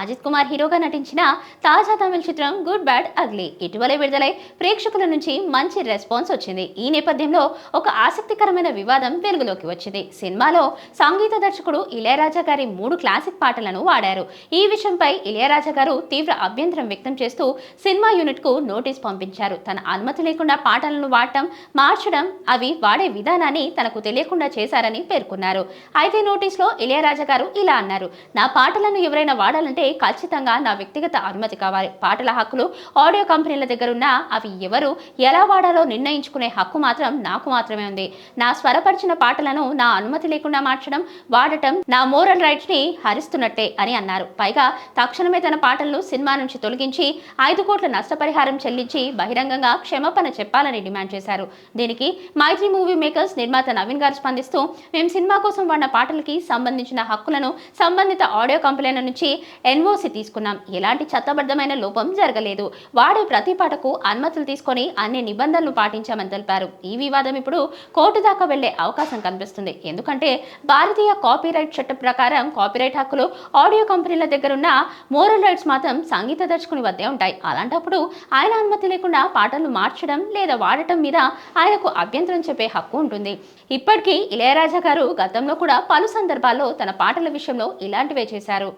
అజిత్ కుమార్ హీరోగా నటించిన తాజా తమిళ చిత్రం గుడ్ బ్యాడ్ అగ్లీ ఇటీవలే విడుదలై ప్రేక్షకుల నుంచి మంచి రెస్పాన్స్ వచ్చింది. ఈ నేపథ్యంలో ఒక ఆసక్తికరమైన వివాదం వెలుగులోకి వచ్చింది. సినిమాలో సంగీత దర్శకుడు ఇళయరాజా గారి మూడు క్లాసిక్ పాటలను వాడారు. ఈ విషయంపై ఇళయరాజా గారు తీవ్ర అభ్యంతరం వ్యక్తం చేస్తూ సినిమా యూనిట్కు నోటీస్ పంపించారు. తన అనుమతి లేకుండా పాటలను వాడటం మార్చడం అవి వాడే విధానాన్ని తనకు తెలియకుండా చేశారని పేర్కొన్నారు. అయితే నోటీస్లో ఇళయరాజా గారు ఇలా అన్నారు నా పాటలను ఎవరైనా వాడాలంటే ఖచ్చితంగా నా వ్యక్తిగత అనుమతి కావాలి. పాటల హక్కులు ఆడియో కంపెనీల దగ్గర ఉన్న అవి ఎవరు ఎలా వాడాలో నిర్ణయించుకునే హక్కు మాత్రం నాకు మాత్రమే ఉంది. నా స్వరపరిచిన పాటలను నా అనుమతి లేకుండా మార్చడం వాడటం నా మోరల్ రైట్స్ని హరిస్తున్నట్టే అని అన్నారు. పైగా తక్షణమే తన పాటలను సినిమా నుంచి తొలగించి ఐదు కోట్ల నష్టపరిహారం చెల్లించి బహిరంగంగా క్షమాపణ చెప్పాలని డిమాండ్ చేశారు. దీనికి మైత్రి మూవీ మేకర్స్ నిర్మాత నవీన్ గారు స్పందిస్తూ మేము సినిమా కోసం వాడిన పాటలకి సంబంధించిన హక్కులను సంబంధిత ఆడియో కంపెనీల నుంచి ఎన్ఓసి తీసుకున్నాం. ఎలాంటి చట్టబద్ధమైన లోపం జరగలేదు. వాడే ప్రతి పాటకు అనుమతులు తీసుకొని అన్ని నిబంధనలు పాటించామని తెలిపారు. ఈ వివాదం ఇప్పుడు కోర్టు దాకా వెళ్ళే అవకాశం కనిపిస్తుంది. ఎందుకంటే భారతీయ కాపీరైట్ చట్టం ప్రకారం కాపీరైట్ హక్కులు ఆడియో కంపెనీల దగ్గర ఉన్న మోరల్ రైట్స్ మాత్రం సంగీత దర్శకుని వద్దే ఉంటాయి. అలాంటప్పుడు ఆయన అనుమతి లేకుండా పాటలు మార్చడం లేదా వాడటం మీద ఆయనకు అభ్యంతరం చెప్పే హక్కు ఉంటుంది. ఇప్పటికీ ఇళయరాజా గారు గతంలో కూడా పలు సందర్భాల్లో తన పాటల విషయంలో ఇలాంటివే చేశారు.